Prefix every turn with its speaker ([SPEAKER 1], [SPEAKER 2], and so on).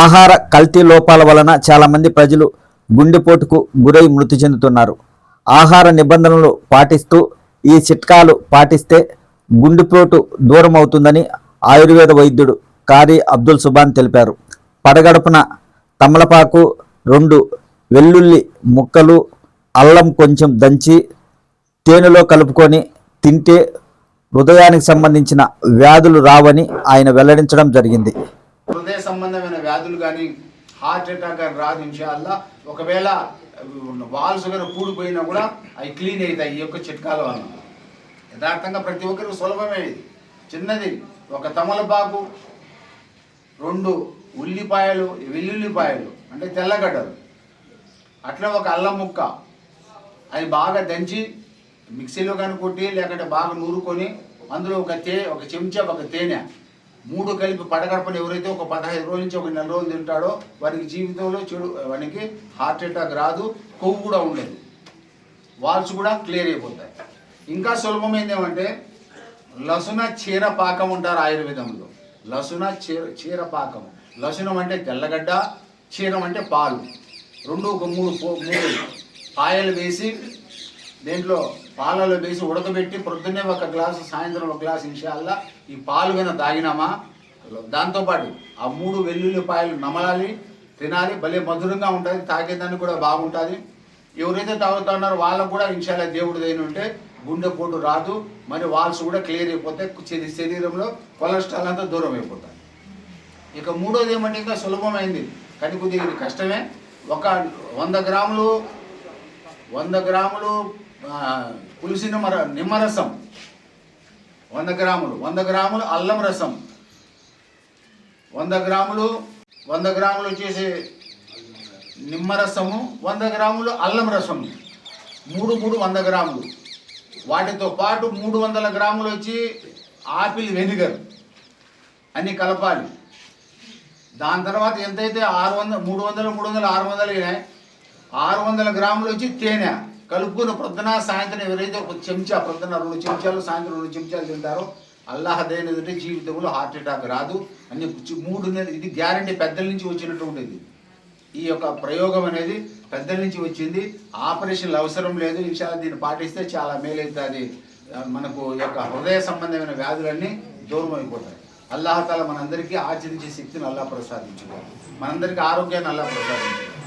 [SPEAKER 1] ఆహార కల్తీ లోపాల వలన చాలామంది ప్రజలు గుండెపోటుకు గురై మృతి చెందుతున్నారు. ఆహార నిబంధనలు పాటిస్తూ ఈ చిట్కాలు పాటిస్తే గుండెపోటు దూరం అవుతుందని ఆయుర్వేద వైద్యుడు కారి అబ్దుల్ సుబాన్ తెలిపారు. పడగడపున తమలపాకు రెండు వెల్లుల్లి ముక్కలు అల్లం కొంచెం దంచి తేనెలో కలుపుకొని తింటే హృదయానికి సంబంధించిన వ్యాధులు రావని ఆయన వెల్లడించడం జరిగింది.
[SPEAKER 2] హృదయ సంబంధమైన వ్యాధులు కానీ హార్ట్ అటాక్ కానీ రాదు ఇన్షాల్లా ఒకవేళ వాల్స్ కానీ కూడిపోయినా కూడా అవి క్లీన్ అవుతాయి ఈ యొక్క చిట్కాల వలన. యథార్థంగా ప్రతి ఒక్కరికి సులభమే ఇది. చిన్నది ఒక తమలపాకు రెండు ఉల్లిపాయలు వెల్లుల్లిపాయలు అంటే తెల్లగడ్డలు. అట్లా ఒక అల్లం ముక్క. అది బాగా దంచి మిక్సీలో కానీ కొట్టి లేకుంటే బాగా నూరుకొని అందులో ఒక తే ఒక చెంచా ఒక తేనె మూడు కలిపి పడగడపని ఎవరైతే ఒక పదహైదు రోజుల నుంచి ఒక నెల రోజులు తింటాడో వారికి జీవితంలో చెడు వానికి హార్ట్ అటాక్ రాదు కొవ్వు కూడా ఉండదు. వాల్స్ కూడా క్లియర్ అయిపోతాయి. ఇంకా సులభమైంది ఏమంటే లసున చీర పాకం ఉంటారు ఆయుర్వేదంలో. లసున చీర చీర పాకం. లసునం అంటే తెల్లగడ్డ చీరం అంటే పాలు. రెండు ఒక మూడు మూడు. పాయలు వేసి దేంట్లో పాలలో వేసి ఉడకబెట్టి పొద్దున్నే ఒక గ్లాసు సాయంత్రం ఒక గ్లాసు ఇన్షాల్లా ఈ పాలు కనుక తాగినామా? దాంతోపాటు ఆ మూడు వెల్లుల్లి పాయలు నమలాలి తినాలి భలే మధురంగా ఉంటుంది తాగేదానికి కూడా బాగుంటుంది. ఎవరైతే తాగుతున్నారో వాళ్ళకు కూడా ఇన్షాల్లా దేవుడు దైన ఉంటే గుండెపోటు రాదు మరి వాల్స్ కూడా క్లియర్ అయిపోతాయి శరీరంలో కొలెస్ట్రాల్ అంతా దూరం అయిపోతాయి. ఇక మూడోది ఏమంటే ఇంకా సులభమైంది. కానీ కొద్దిగా ఇది కష్టమే. ఒక వంద గ్రాములు వంద గ్రాములు ఆ, పులిసిన నిమ్మర నిమ్మరసం. వంద గ్రాములు వంద గ్రాములు అల్లం రసం. వంద గ్రాములు వంద గ్రాములు వచ్చేసి నిమ్మరసము వంద గ్రాములు అల్లం రసము. మూడు మూడు వంద గ్రాములు. వాటితో పాటు మూడు వందల గ్రాములు వచ్చి ఆపిల్ వెనిగర్ అన్ని కలపాలి. దాని తర్వాత ఎంతైతే ఆరు వందల మూడు వందలు మూడు వందలు ఆరు వందలు అయినాయి ఆరు వందల గ్రాములు వచ్చి తేనె. కలుపుకుని ప్రొద్దున సాయంత్రం ఎవరైతే ఒక చెంచా ప్రొద్దున రెండు చెంచాలు సాయంత్రం రెండు చెంచాలు తింటారో అల్లాహ్ దైన ఎదుటి జీవితంలో హార్ట్ అటాక్ రాదు. అన్ని మూడు నెలలు ఇది గ్యారంటీ పెద్దల నుంచి వచ్చినటువంటిది. ఈ యొక్క ప్రయోగం అనేది పెద్దల నుంచి వచ్చింది. ఆపరేషన్లు అవసరం లేదు. ఇన్షాల్లా దీన్ని పాటిస్తే చాలా మేలవుతుంది మనకు ఈ యొక్క హృదయ సంబంధమైన వ్యాధులన్నీ దూరం అయిపోతాయి అల్లాహతాల మనందరికీ ఆచరించే శక్తిని అల్లా ప్రసాదించుకోవాలి. మనందరికీ ఆరోగ్యాన్ని అల్లా ప్రసాదించుకోవాలి.